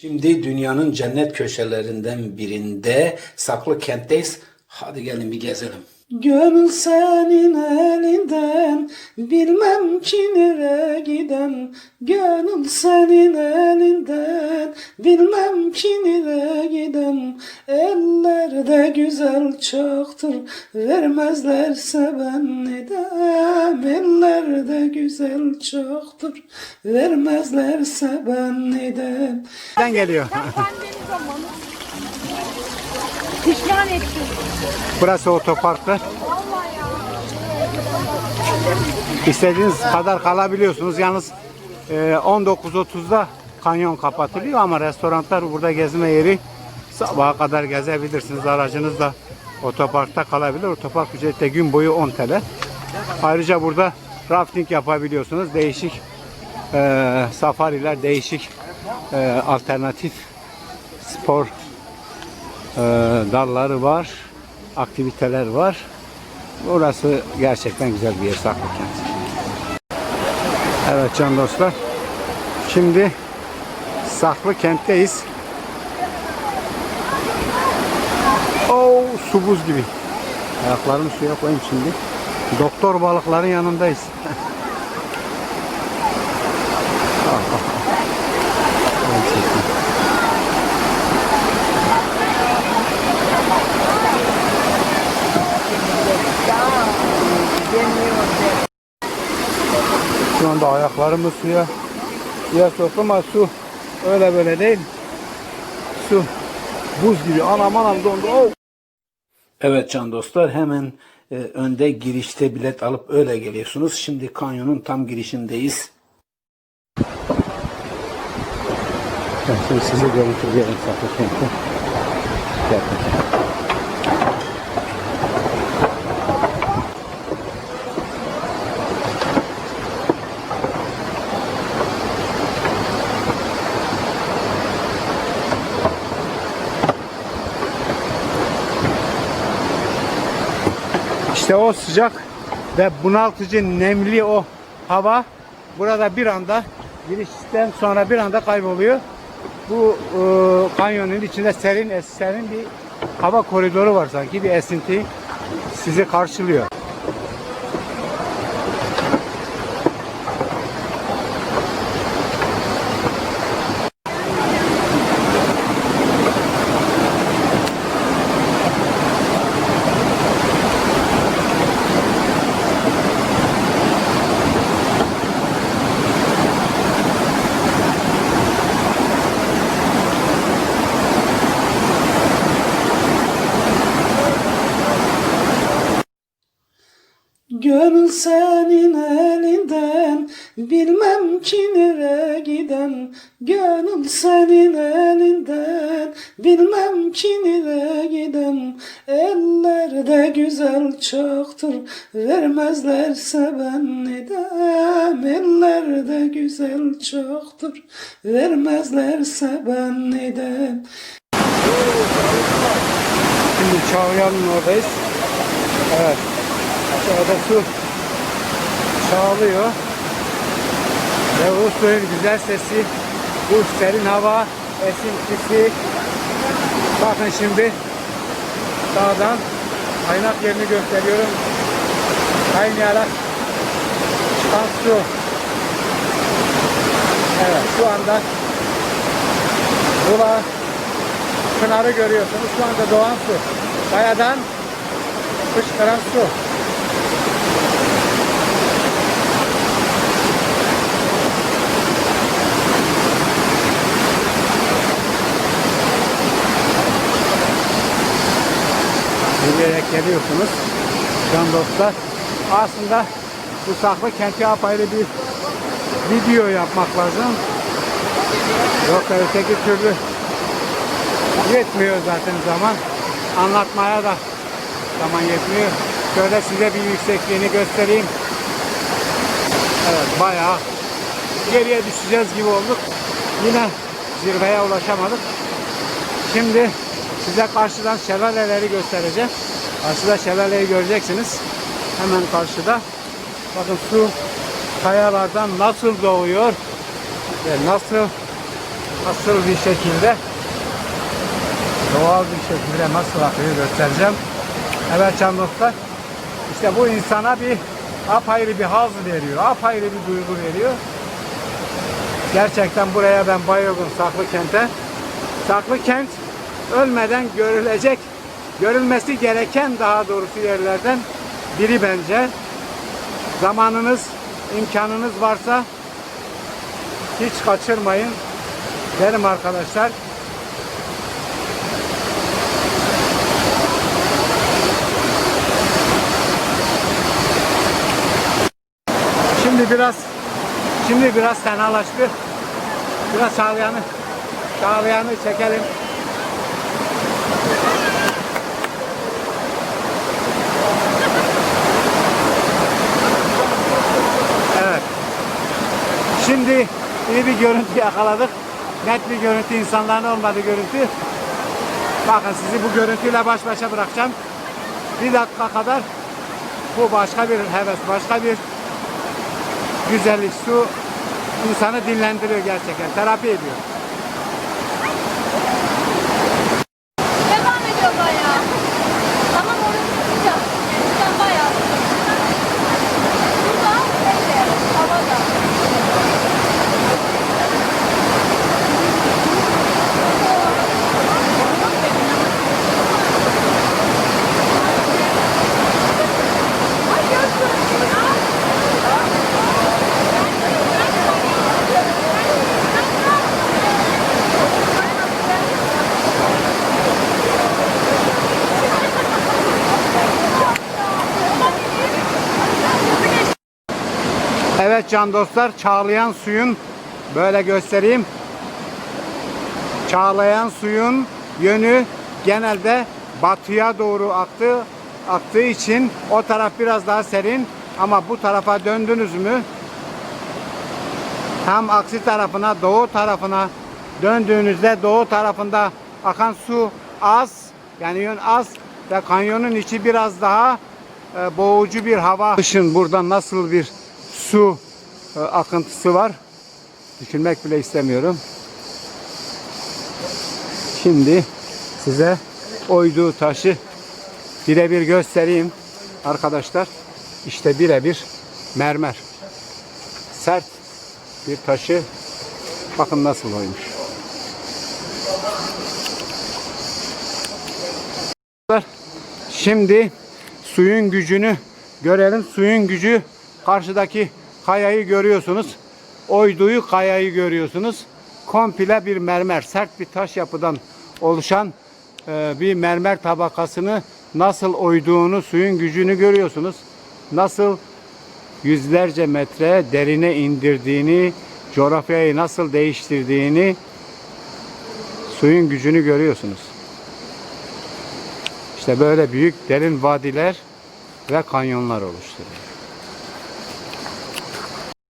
Şimdi dünyanın cennet köşelerinden birinde saklı kentteyiz. Hadi gelin bir gezelim. Gönül senin elinden bilmem ki nereye giden. Gönül senin elinden bilmem ki nereye giden. Ellerde güzel çoktur vermezlerse ben neden? Ellerde güzel çoktur vermezlerse ben neden? Nereden geliyor? Pişman ettim. Burası otoparkta. İstediğiniz kadar kalabiliyorsunuz. Yalnız e, 19.30'da kanyon kapatılıyor ama restoranlar burada gezme yeri sabaha kadar gezebilirsiniz. Aracınız da otoparkta kalabilir. Otopark ücreti de gün boyu 10 TL. Ayrıca burada rafting yapabiliyorsunuz. Değişik e, safariler, değişik e, alternatif spor e, dalları var. Aktiviteler var. Burası gerçekten güzel bir yer Saklıkent. Evet can dostlar. Şimdi Saklı kentteyiz. Oo, su buz gibi. Ayaklarımı suya koyayım şimdi. Doktor balıkların yanındayız. Ah, ah, Şu anda ayaklarımı suya suya soktum ama su öyle böyle değil. Su buz gibi. Anam anam dondu. Oh. Evet can dostlar hemen e, önde girişte bilet alıp öyle geliyorsunuz. Şimdi kanyonun tam girişindeyiz. Ben şimdi sizi görüntüleyelim Saklıkent'te. Gerçekten. İşte o sıcak ve bunaltıcı nemli o hava burada bir anda girişten sonra bir anda kayboluyor. Bu e, kanyonun içinde serin serin bir hava koridoru var sanki bir esinti sizi karşılıyor. Gönül senin elinden bilmem ki nereye giden Gönül senin elinden bilmem ki nereye giden Ellerde güzel çoktur vermezlerse ben neden Ellerde güzel çoktur vermezlerse ben neden Şimdi Çağlayan'ın oradayız. Evet. Aşağıda su çağlıyor. Ve bu suyun güzel sesi, bu serin hava, esintisi. Bakın şimdi dağdan kaynak yerini gösteriyorum. Kaynayarak çıkan su. Evet şu anda Bula Pınarı görüyorsunuz. Şu anda doğan su. Kayadan fışkıran su. Geliyorsunuz. Can dostlar. Aslında bu saklı kenti apayrı bir video yapmak lazım. Yoksa öteki türlü yetmiyor zaten zaman. Anlatmaya da zaman yetmiyor. Şöyle size bir yüksekliğini göstereyim. Evet bayağı geriye düşeceğiz gibi olduk. Yine zirveye ulaşamadık. Şimdi size karşıdan şelaleleri göstereceğim. Karşıda şelaleyi göreceksiniz. Hemen karşıda. Bakın su kayalardan nasıl doğuyor ve nasıl nasıl bir şekilde doğal bir şekilde nasıl akıyor göstereceğim. Evet can. İşte bu insana bir apayrı bir haz veriyor. Apayrı bir duygu veriyor. Gerçekten buraya ben bayıldım Saklı Kent'e. Saklı Kent ölmeden görülecek, görülmesi gereken daha doğrusu yerlerden biri bence. Zamanınız, imkanınız varsa hiç kaçırmayın derim arkadaşlar. Şimdi biraz şimdi biraz fenalaştı. Biraz Çağlayan'ı Çağlayan'ı çekelim. Şimdi iyi bir görüntü yakaladık. Net bir görüntü, insanların olmadığı görüntü. Bakın sizi bu görüntüyle baş başa bırakacağım. Bir dakika kadar bu başka bir heves, başka bir güzellik. Su insanı dinlendiriyor gerçekten, terapi ediyor. Devam ediyor bayağı. Tamam orası sıcak. Eskiden bayağı. Burada öyle. Havada. Ay görsün. Evet can dostlar, çağlayan suyun böyle göstereyim. Çağlayan suyun yönü genelde batıya doğru aktı aktığı için o taraf biraz daha serin ama bu tarafa döndünüz mü tam aksi tarafına doğu tarafına döndüğünüzde doğu tarafında akan su az yani yön az ve kanyonun içi biraz daha e, boğucu bir hava. Kışın burada nasıl bir su akıntısı var düşünmek bile istemiyorum. Şimdi size oyduğu taşı birebir göstereyim arkadaşlar. İşte birebir mermer. Sert bir taşı bakın nasıl oymuş. Şimdi suyun gücünü görelim. Suyun gücü karşıdaki kayayı görüyorsunuz. Oyduğu kayayı görüyorsunuz. Komple bir mermer, sert bir taş yapıdan oluşan e, bir mermer tabakasını nasıl oyduğunu, suyun gücünü görüyorsunuz. Nasıl yüzlerce metre derine indirdiğini, coğrafyayı nasıl değiştirdiğini, suyun gücünü görüyorsunuz. İşte böyle büyük derin vadiler ve kanyonlar oluşturuyor.